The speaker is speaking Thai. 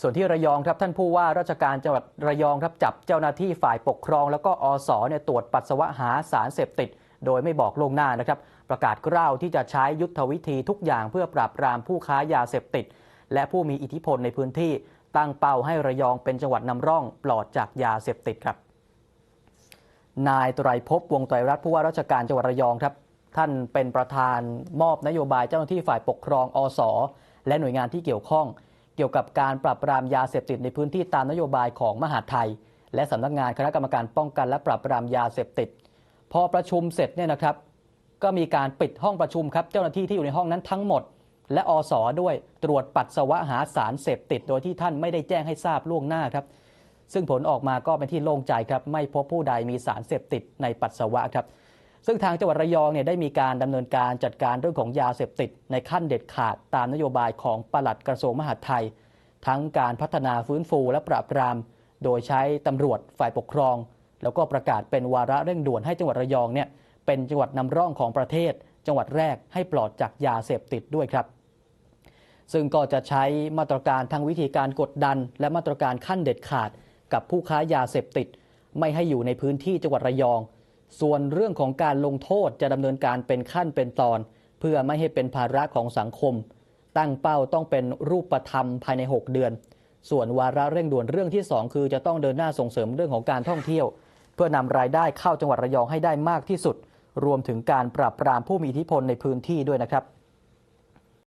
ส่วนที่ระยองครับท่านผู้ว่าราชการจังหวัดระยองครับจับเจ้าหน้าที่ฝ่ายปกครอง แล้วก็อสเนี่ยตรวจปัสสาวะหาสารเสพติด โดยไม่บอกล่วงหน้านะครับ ประกาศกล้าวที่จะใช้ยุทธวิธีทุกอย่างเพื่อปราบปรามผู้ค้ายาเสพติด และผู้มีอิทธิพลในพื้นที่ตั้งเป้าให้ระยองเป็นจังหวัดนำร่องปลอดจากยาเสพติดครับนายไตรภพวงศ์ไตรรัตน์ผู้ว่าราชการจังหวัดระยองครับ ท่านเป็นประธานมอบนโยบายเจ้าหน้าที่ฝ่ายปกครองอส และหน่วยงานที่เกี่ยวข้อง เกี่ยวกับการปราบปรามยาเสพติดในพื้นที่ตามนโยบายของมหาดไทย และสำนักงานคณะกรรมการป้องกันและปราบปรามยาเสพติด พอประชุมเสร็จเนี่ยนะครับ ก็มีการปิดห้องประชุมครับเจ้าหน้าที่ที่อยู่ในห้องนั้นทั้งหมด และอสด้วยตรวจปัสสาวะหาสารเสพติด โดยที่ท่านไม่ได้แจ้งให้ทราบล่วงหน้าครับ ซึ่งผลออกมาก็เป็นที่โล่งใจครับไม่พบผู้ใดมีสารเสพติดในปัสสาวะครับ ซึ่งทางจังหวัดระยองเนี่ยได้มีการดำเนินการจัดการเรื่องของยาเสพติด ในขั้นเด็ดขาดตามนโยบายของปลัดกระทรวงมหาดไทย ทั้งการพัฒนาฟื้นฟูและปราบปราม โดยใช้ตำรวจฝ่ายปกครอง แล้วก็ประกาศเป็นวาระเร่งด่วนให้จังหวัดระยองเนี่ยเป็นจังหวัดนำร่องของประเทศ จังหวัดแรกให้ปลอดจากยาเสพติดด้วยครับ ซึ่งก็จะใช้มาตรการทั้งวิธีการกดดัน และมาตรการขั้นเด็ดขาด กับผู้ค้ายาเสพติด ไม่ให้อยู่ในพื้นที่จังหวัดระยอง ส่วนเรื่องของการลงโทษจะดำเนินการเป็นขั้นเป็นตอน เพื่อไม่ให้เป็นภาระของสังคม ตั้งเป้าต้องเป็นรูปธรรมภายใน 6 เดือน ส่วนวาระเร่งด่วนเรื่องที่ 2 คือจะต้องเดินหน้าส่งเสริมเรื่องของการท่องเที่ยว เพื่อนำรายได้เข้าจังหวัดระยองให้ได้มากที่สุด รวมถึงการปราบปรามผู้มีอิทธิพลในพื้นที่ด้วยนะครับ